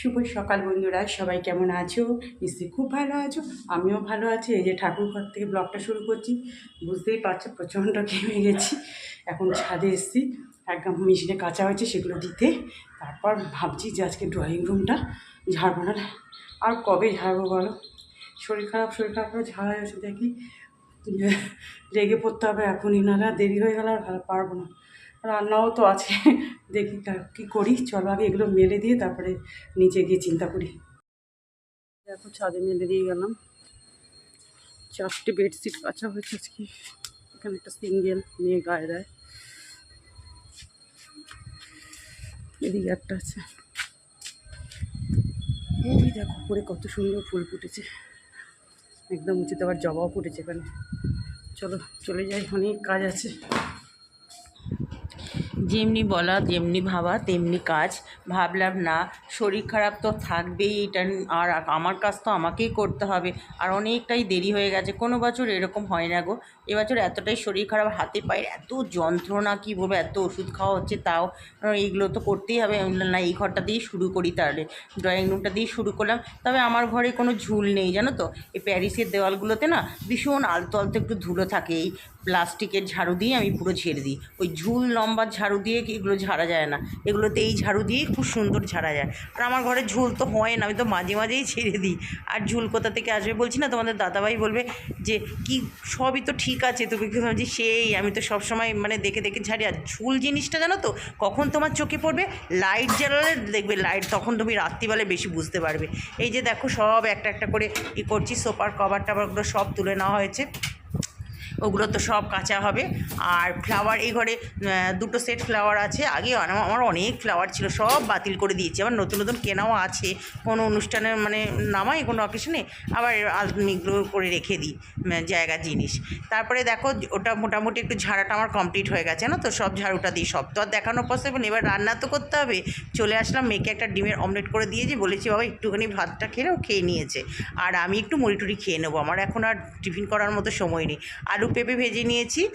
শুভ সকাল বন্ধুরা, সবাই কেমন আছো? নিশ্চয়ই খুব ভালো আছো, আমিও ভালো আছি। এই যে ঠাকুর ঘর থেকে ব্লগটা শুরু করছি, বুঝতেই পারছ প্রচণ্ড ঘেমে গেছি। এখন ছাদে এসেছি, একদম মেশিনে কাঁচা হয়েছে সেগুলো দিতে। তারপর ভাবছি যে আজকে ড্রয়িং রুমটা ঝাড়বো না। আর কবে ঝাড়বো বলো? শরীর খারাপ শরীর খারাপ করে ঝাড়া যাচ্ছে দেখি। লেগে পড়তে হবে, এখনই, নাহলে দেরি হয়ে গেলে আর ভালো পারব না। রান্নাও তো আছে। দেখি কা- করি? চলো আগে এগুলো মেলে দিয়ে তারপরে নিচে গিয়ে চিন্তা করি। দেখো ছাদে মেলে দিয়ে গেলাম। চারটে বেডশিট কাঁচা হয়েছে আজকে। এখানে একটা সিঙ্গেল মেয়ে গায়ে দেয়। এদিকে একটা আছে। দেখো করে কত সুন্দর ফুল ফুটেছে। একদম উচিত আবার জবাও ফুটেছে এখানে। চলো, চলে যাই, অনেক কাজ আছে। যেমনি বলা, যেমনি ভাবা, তেমনি কাজ। ভাবলাম, না, শরীর খারাপ তো থাকবেই, এটা আর আমার কাজ তো আমাকেই করতে হবে। আর অনেকটাই দেরি হয়ে গেছে। কোনো বছর এরকম হয় না গো। এবছর এতটাই শরীর খারাপ, হাতে পায়ের এত যন্ত্রণা, কী বলব, এত ওষুধ খাওয়া হচ্ছে তাও। এইগুলো তো করতেই হবে। না, এই ঘরটা দিয়েই শুরু করি তাহলে। ড্রয়িং রুমটা দিয়ে শুরু করলাম। তবে আমার ঘরে কোনো ঝুল নেই, জানো তো? এই প্যারিসের দেওয়ালগুলোতে না ভীষণ আলতো আলতো একটু ধুলো থাকে। এই প্লাস্টিকের ঝাড়ু দিয়ে আমি পুরো ঝেড়ে দিই। ওই ঝুল লম্বা ঝাড়ু দিয়ে এগুলো ঝাড়া যায় না। এগুলোতে এই ঝাড়ু দিয়েই খুব সুন্দর ঝাড়া যায়। আর আমার ঘরে ঝুল তো হয় না, আমি তো মাঝে মাঝেই ছেড়ে দিই। আর ঝুল কোথা থেকে আসবে বলছি না? তোমাদের দাদাভাই বলবে যে, কি সবই তো ঠিক আছে, তুমি কি ভাবছি সেই, আমি তো সবসময় মানে দেখে দেখে ঝাড়ি আর ঝুল জিনিসটা জানো তো, কখন তোমার চোখে পড়বে? লাইট জ্বালালে দেখবে লাইট তখন তুমি রাত্রিবেলায় বেশি বুঝতে পারবে। এই যে দেখো সব একটা একটা করে ই করছি সোপার কভার টাভারগুলো সব তুলে নেওয়া হয়েছে। ওগুলো তো সব কাঁচা হবে। আর ফ্লাওয়ার এই ঘরে দুটো সেট ফ্লাওয়ার আছে। আগে আমার অনেক ফ্লাওয়ার ছিল সব বাতিল করে দিয়েছি। আবার নতুন নতুন কেনাও আছে। কোনো অনুষ্ঠানের মানে নামাই কোনো অকেশনে আবার আলমিগুলো করে রেখে দিই উম, জায়গার জিনিস। তারপরে দেখো ওটা মোটামুটি একটু ঝাড়াটা আমার কমপ্লিট হয়ে গেছে না? তো সব ঝাড়ুটা দিই। সব তো আর দেখানো পসিবল এবার রান্না তো করতে হবে। চলে আসলাম মেয়েকে একটা ডিমের অমলেট করে দিয়েছি। বলেছি বাবা একটুখানি ভাতটা খেলেও খেয়ে নিয়েছে। আর আমি একটু মুড়ি টুড়ি খেয়ে নেব। আমার এখন আর টিফিন করার মতো সময় নেই। আলু পেঁপে ভেজে নিয়েছি।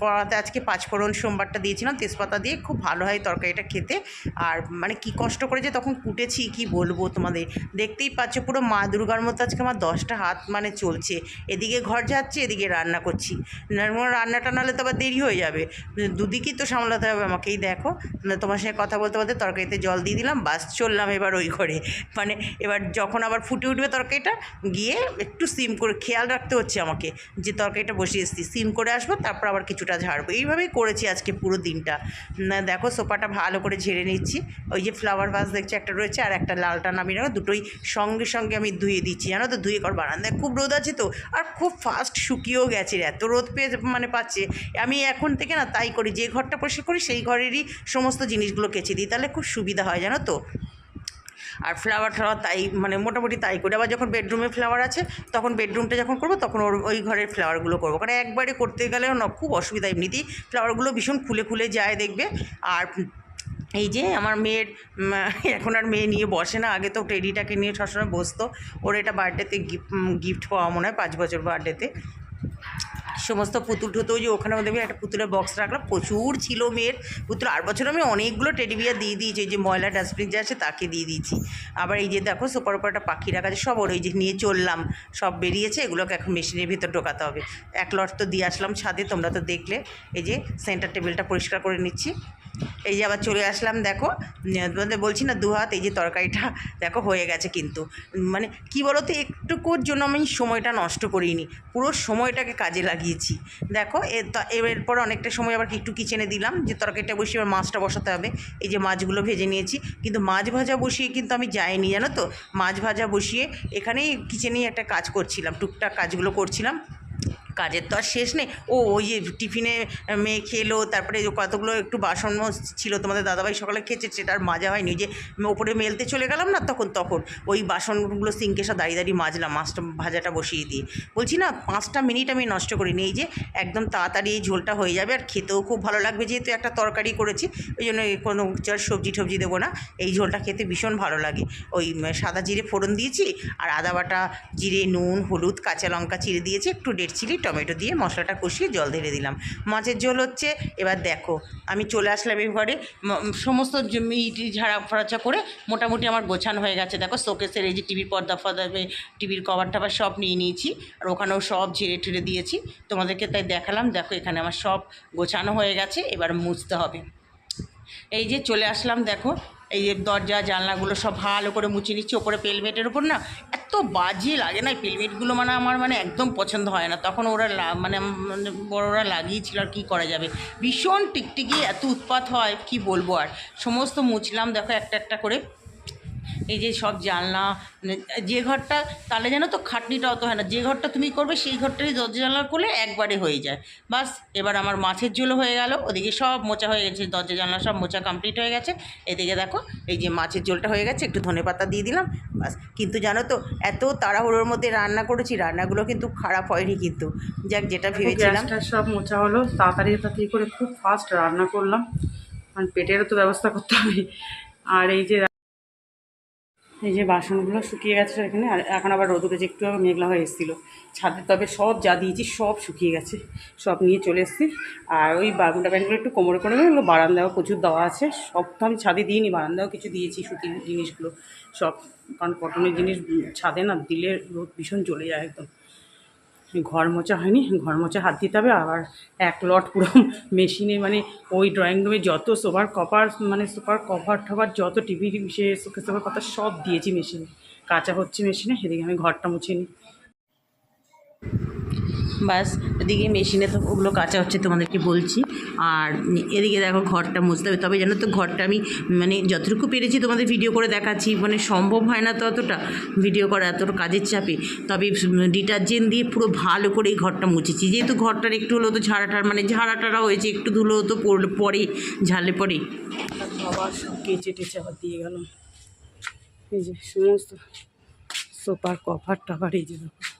কড়াতে আজকে পাঁচফোড়ন সোমবারটা দিয়েছিলাম, তেজপাতা দিয়ে খুব ভালো হয় তরকারিটা খেতে। আর মানে কি কষ্ট করে যে তখন কুটেছি, কি বলব তোমাদের? দেখতেই পাচ্ছ পুরো মা দুর্গার মতো আজকে আমার দশটা হাত মানে চলছে। এদিকে ঘর যাচ্ছে, এদিকে রান্না করছি। না- রান্নাটা নাহলে তো আবার দেরি হয়ে যাবে। দুদিকেই তো সামলাতে হবে আমাকেই, দেখো। তোমার সঙ্গে কথা বলতে বলতে তরকারিতে জল দিয়ে দিলাম, বাস চললাম এবার ওই ঘরে। মানে এবার যখন আবার ফুটে উঠবে তরকারিটা, গিয়ে একটু সিম করে, খেয়াল রাখতে হচ্ছে আমাকে যে তরকারিটা বসিয়ে এসেছি সিম করে আসব, তারপর আবার কিছুটা ঝাড়বো। এইভাবেই করেছি আজকে পুরো দিনটা। দেখো, সোফাটা ভালো করে ঝেড়ে নিচ্ছি। ওই যে ফ্লাওয়ার ভাস দেখছি একটা রয়েছে, আর একটা লালটা নামিয়ে রাখো দুটোই সঙ্গে সঙ্গে আমি ধুয়ে দিচ্ছি, জানো তো? ধুয়ে কর বারান্দায়। খুব রোদ আছে তো? আর খুব ফাস্ট শুকিয়েও গেছে এত রোদ পেয়ে মানে পাচ্ছে। আমি এখন থেকে না তাই করি, যে ঘরটা পরিষ্কার করি, সেই ঘরেরই সমস্ত জিনিসগুলো কেচে দিই, তাহলে খুব সুবিধা হয়, জানো তো? আর ফ্লাওয়ার ফ্লাওয়ার তাই মানে মোটামুটি তাই করি। আবার যখন বেডরুমে ফ্লাওয়ার আছে, তখন বেডরুমটা যখন করব, তখন ওর ওই ঘরের ফ্লাওয়ারগুলো করব। কারণ একবারে করতে গেলেও না, খুব অসুবিধা এমনিতেই। ফ্লাওয়ারগুলো ভীষণ খুলে খুলে যায় দেখবে। আর এই যে আমার মেয়ের এখন আর মেয়ে নিয়ে বসে না, আগে তো টেডিটাকে নিয়ে সবসময় বসতো। ওর এটা বার্থডেতে গিফট পাওয়া মনে হয়, পাঁচ বছর বার্থডেতে সমস্ত পুতুল টুতুল যে ওখানে দেখবি একটা পুতুলের বক্স রাখলাম। প্রচুর ছিল মেয়ের পুতুল। আর বছর আমি অনেকগুলো টেডি বিয়ার দিয়ে দিয়েছি। ওই যে ময়লা ডাস্টবিন যে আছে তাকে দিয়ে দিয়েছি। আবার এই যে দেখো সুপার উপর একটা পাখি রাখা আছে, সব ওর ওই যে নিয়ে চললাম। সব বেরিয়েছে, এগুলোকে এখন মেশিনের ভিতর ঢোকাতে হবে। এক লট তো দিয়ে আসলাম ছাদে, তোমরা তো দেখলে। এই যে সেন্টার টেবিলটা পরিষ্কার করে নিচ্ছি। এই যে আবার চলে আসলাম, দেখো। তোমাদের বলছি না, দু হাত এই যে তরকারিটা, দেখো হয়ে গেছে কিন্তু। মানে কি বলো তো একটুকুর জন্য আমি সময়টা নষ্ট করিনি। পুরো সময়টাকে কাজে লাগিয়েছি। দেখো এরপর অনেকটা সময় আবার একটু কিচেনে দিলাম, যে তরকারিটা বসিয়ে এবার মাছটা বসাতে হবে। এই যে মাছগুলো ভেজে নিয়েছি, কিন্তু মাছ ভাজা বসিয়ে কিন্তু আমি যাইনি, জানো তো? মাছ ভাজা বসিয়ে এখানেই কিচেনেই একটা কাজ করছিলাম, টুকটাক কাজগুলো করছিলাম। কাজের তো আর শেষ নেই। ও ওই টিফিনে মেয়ে খেলো, তারপরে কতগুলো একটু বাসন ছিল তোমাদের দাদাভাই সকালে খেয়েছে, সেটা আর মাজা হয়নি। যে ওপরে মেলতে চলে গেলাম না তখন তখন, ওই বাসনগুলো সিঙ্কে সব দাঁড়িয়ে দাঁড়িয়ে মাজলাম, মাছটা ভাজাটা বসিয়ে দিয়ে। বলছি না, পাঁচটা মিনিট আমি নষ্ট করিনি, এই যে একদম তাড়াতাড়ি এই ঝোলটা হয়ে যাবে, আর খেতেও খুব ভালো লাগবে, যেহেতু একটা তরকারি করেছি, ওই জন্য কোনো চার সবজি টবজি দেবো না, এই ঝোলটা খেতে ভীষণ ভালো লাগে। ওই সাদা জিরে ফোড়ন দিয়েছি, আর আদা বাটা, জিরে, নুন, হলুদ, কাঁচা লঙ্কা চিড়ে দিয়েছি, একটু ডেট চিলি টমেটো দিয়ে মশলাটা কষিয়ে জল ঢেলে দিলাম। মাছের ঝোল হচ্ছে, এবার দেখো, আমি চলে আসলাম এবারে সমস্ত জমি ইটি ঝাড়া ফড়াচা করে মোটামুটি আমার গোছানো হয়ে গেছে। দেখো, শোকেসের এই যে টিভির পর্দা ফর্দা টিভির কভার টভার সব নিয়ে নিয়েছি, আর ওখানেও সব ঝেড়ে ঠেড়ে দিয়েছি। তোমাদেরকে তাই দেখালাম, দেখো, এখানে আমার সব গোছানো হয়ে গেছে, এবার মুছতে হবে। এই যে চলে আসলাম, দেখো এই দরজা, জানলাগুলো সব ভালো করে মুছে নিচ্ছি ওপরে পেলমেটের ওপর না এত বাজে লাগে না পেলমেটগুলো মানে আমার মানে একদম পছন্দ হয় না। তখন ওরা মানে বড়োরা বড়রা লাগিয়েছিল আর কী করা যাবে। ভীষণ টিকটিকি, এত উৎপাত হয়, কি বলব আর। সমস্ত মুছলাম, দেখো একটা একটা করে। এই যে সব জানলা মানে যে ঘরটা তাহলে যেন তো খাটনিটা অত হয় না। যে ঘরটা তুমি করবে সেই ঘরটারই দরজা জানলা করলে একবারে হয়ে যায়। বাস এবার আমার মাছের ঝোলও হয়ে গেল। ওদিকে সব মোচা হয়ে গেছে দরজা জানলা সব মোচা কমপ্লিট হয়ে গেছে। এদিকে দেখো এই যে মাছের ঝোলটা হয়ে গেছে একটু ধনে পাতা দিয়ে দিলাম বাস। কিন্তু জানো তো এত তাড়াহুড়োর মধ্যে রান্না করেছি রান্নাগুলো কিন্তু খারাপ হয়নি কিন্তু। যাক যেটা ভেবেছিলাম। সব মোচা হলো তাড়াতাড়ি তাড়াতাড়ি করে খুব ফাস্ট রান্না করলাম। কারণ পেটেরও তো ব্যবস্থা করতে হবে। আর এই যে এই যে বাসনগুলো শুকিয়ে গেছে এখানে, আর এখন আবার রোদ উঠেছে, একটু মেঘলা হয়ে এসেছিল। ছাদে তবে সব যা দিয়েছি সব শুকিয়ে গেছে, সব নিয়ে চলে এসেছি। আর ওই বাগুনটা প্যান্টগুলো একটু কোমরে করে ওগুলো বারান্দাও প্রচুর দেওয়া আছে। সব তো আমি ছাদে দিইনি বারান্দাও কিছু দিয়েছি শুকিয়ে জিনিসগুলো। সব, কারণ কটনের জিনিস ছাদে না দিলে রোদ ভীষণ চলে যায় একদম। ঘর মোচা হয়নি, ঘর মোচা হাত দিতে হবে, আবার এক লট পুরো মেশিনে মানে ওই ড্রয়িং রুমে যত সোফার কভার মানে সোফার কভার টভার যত টিভি সে সোকে সোফার কথা সব দিয়েছি মেশিনে। কাঁচা হচ্ছে মেশিনে, সেদিকে আমি ঘরটা মুছে নিই। বাস, এদিকে মেশিনে তো ওগুলো কাঁচা হচ্ছে তোমাদেরকে বলছি। আর এদিকে দেখো ঘরটা মুছতে হবে। তবে জানো তো ঘরটা আমি মানে যতটুকু পেরেছি তোমাদের ভিডিও করে দেখাচ্ছি মানে সম্ভব হয় না তো অতটা ভিডিও করা, এতটা কাজের চাপে। তবে ডিটারজেন্ট দিয়ে পুরো ভালো করে এই ঘরটা মুছেছি। যেহেতু ঘরটার একটু হলেও তো ঝাড়াটার মানে ঝাড়াটারা হয়েছে, একটু ধুলো তো পরে, ঝালে পরে। আবার সব কেচে টেচে আবার দিয়ে গেলাম এই যে সমস্ত সোফার কভার টাভার এই যে দেখো।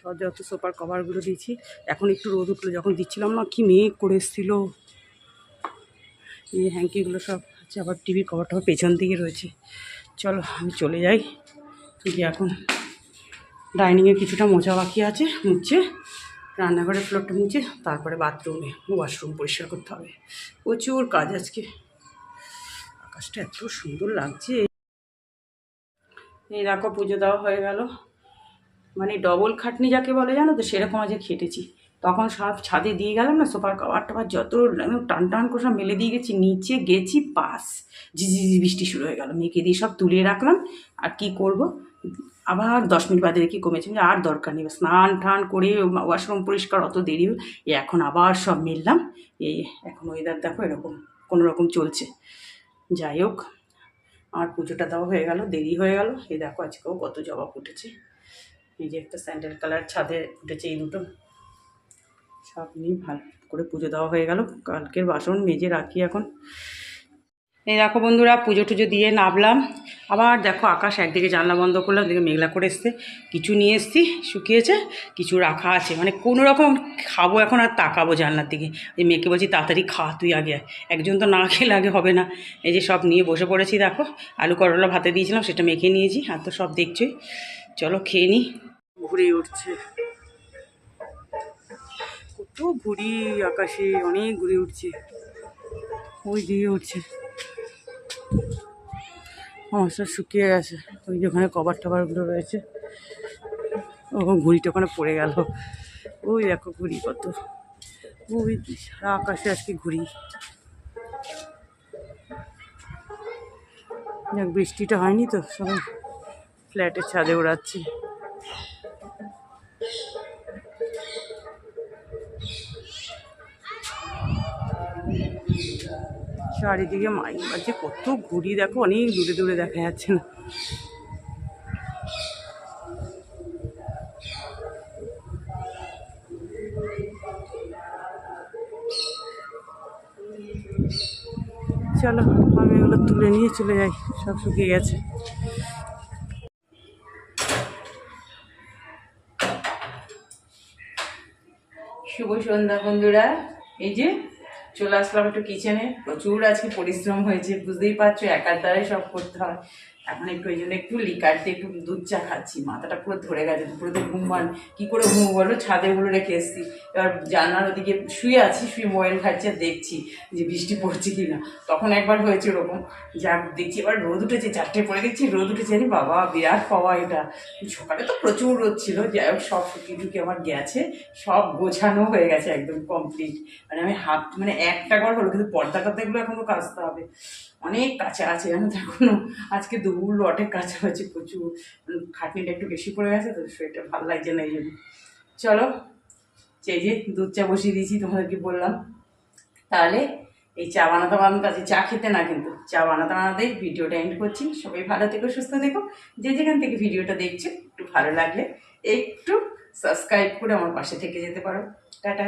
সব যত সোফার কভারগুলো দিয়েছি। এখন একটু রোদ উঠল, যখন দিচ্ছিলাম না, কি মেঘ করে এসেছিল। এই হ্যাঙ্কিগুলো সব আছে, আবার টিভির কভারটা পেছন দিকে রয়েছে। চলো, আমি চলে যাই। গিয়ে এখন ডাইনিংয়ে কিছুটা মোছা বাকি আছে, মুছে। রান্নাঘরের ফ্লোরটা মুছে, তারপরে বাথরুমে ওয়াশরুম পরিষ্কার করতে হবে। প্রচুর কাজ আজকে। আকাশটা এত সুন্দর লাগছে। এই দেখো, পুজো দেওয়া হয়ে গেল। মানে ডবল খাটনি যাকে বলে জানো তো, সেরকম আজকে খেটেছি। তখন সব ছাদে দিয়ে গেলাম না, সোফার কভার টভার যত টান টান করে সব মেলে দিয়ে গেছি, নিচে গেছি পাস ঝিঝি বৃষ্টি শুরু হয়ে গেল মেয়েকে দিয়ে সব তুলিয়ে রাখলাম। আর কি করব? আবার দশ মিনিট বাদে দেখি কমেছে আর দরকার নেই, স্নান টান করে ওয়াশরুম পরিষ্কার, অত দেরি এখন আবার সব মেললাম। এই এখন ওয়েদার দেখো এরকম, কোনো রকম চলছে। যাই হোক আমার পুজোটা দেওয়া হয়ে গেল, দেরি হয়ে গেল। এই দেখো আজকেও কত জবা ফুটেছে। এই যে একটা স্যান্ডেল কালার ছাদে উঠেছে এই দুটো। সব নিয়ে ভালো করে পুজো দেওয়া হয়ে গেল। কালকের বাসন মেজে রাখি এখন। এই দেখো বন্ধুরা, পুজো টুজো দিয়ে নামলাম। আবার দেখো আকাশ একদিকে জানলা বন্ধ করলাম দিকে মেঘলা করে এসছে। কিছু নিয়ে এসছি, শুকিয়েছে, কিছু রাখা আছে। মানে কোনো রকম খাব এখন আর তাকাবো জানলার দিকে। এই মেয়েকে বলছি, তাড়াতাড়ি খা, তুই আগে একজন তো না খেলে আগে হবে না। এই যে সব নিয়ে বসে পড়েছি, দেখো। আলু করলা ভাতে দিয়েছিলাম, সেটা মেখে নিয়েছি, আর তো সব দেখছোই। চলো খেয়ে নিই ঘুরে উঠছে। কত ঘুড়ি আকাশে, অনেক ঘুরে উঠছে। ওই দিয়ে উঠছে। সব শুকিয়ে গেছে। ওই যে ওখানে কভার টভারগুলো রয়েছে। ও ঘুড়িটা ওখানে পড়ে গেল। ওই দেখো ঘুড়ি কত। ওই সারা আকাশে আজকে ঘুড়ি। যাক, বৃষ্টিটা হয়নি তো সবাই? ফ্ল্যাটের ছাদে ওড়াচ্ছি। চারিদিকে মাইক বাজছে, কত ঘুরি দেখো, অনেক দূরে দূরে দেখা যাচ্ছে না। চলো, আমি এগুলো তুলে নিয়ে চলে যাই, সব শুকিয়ে গেছে। শুভ সন্ধ্যা, বন্ধুরা। এই যে চলে আসলাম একটু কিচেনে প্রচুর আজকে পরিশ্রম হয়েছে, বুঝতেই পারছ, একার দ্বারাই সব করতে হয়। এখন একটু ওই জন্য একটু লিকার দিয়ে একটু দুধ চা খাচ্ছি। মাথাটা পুরো ধরে গেছে, পুরো তো ঘুমান কী করে ঘুম বলো? ছাদে গুলো রেখে এসেছি। এবার জানলার ওদিকে শুয়ে আছি, শুয়ে মোবাইল ঘাটছি আর দেখছি যে বৃষ্টি পড়ছে কি না তখন একবার হয়েছে ওরকম। যা দেখছি এবার রোদ উঠেছে, চারটে পরে দেখছি রোদ উঠেছে আরে বাবা, বিরাট পাওয়া এটা। সকালে তো প্রচুর রোদ ছিল, যাই হোক, সব টুকিয়ে আমার গেছে, সব গোছানো হয়ে গেছে একদম কমপ্লিট মানে আমি হাত মানে একটা ঘর হলো, কিন্তু পর্দা কাতাগুলো এখনও কাচতে হবে। অনেক কাছে আছে জানো তো আজকে দুপুর অনেক কাছে হয়েছে প্রচুর। খাটনিটা একটু বেশি পড়ে গেছে তো শরীরটা ভালো লাগছে না এই জন্য। চলো, এই যে দুধ চা বসিয়ে দিয়েছি, তোমাদেরকে বললাম। তাহলে এই চা বানাতে বানাতে আছে চা খেতে না কিন্তু, চা বানাতে বানাতেই ভিডিওটা এন্ড করছি। সবাই ভালো থেকো, সুস্থ থেকো। যে যেখান থেকে ভিডিওটা দেখছ, একটু ভালো লাগলে একটু সাবস্ক্রাইব করে আমার পাশে থেকে যেতে পারো। টাটা।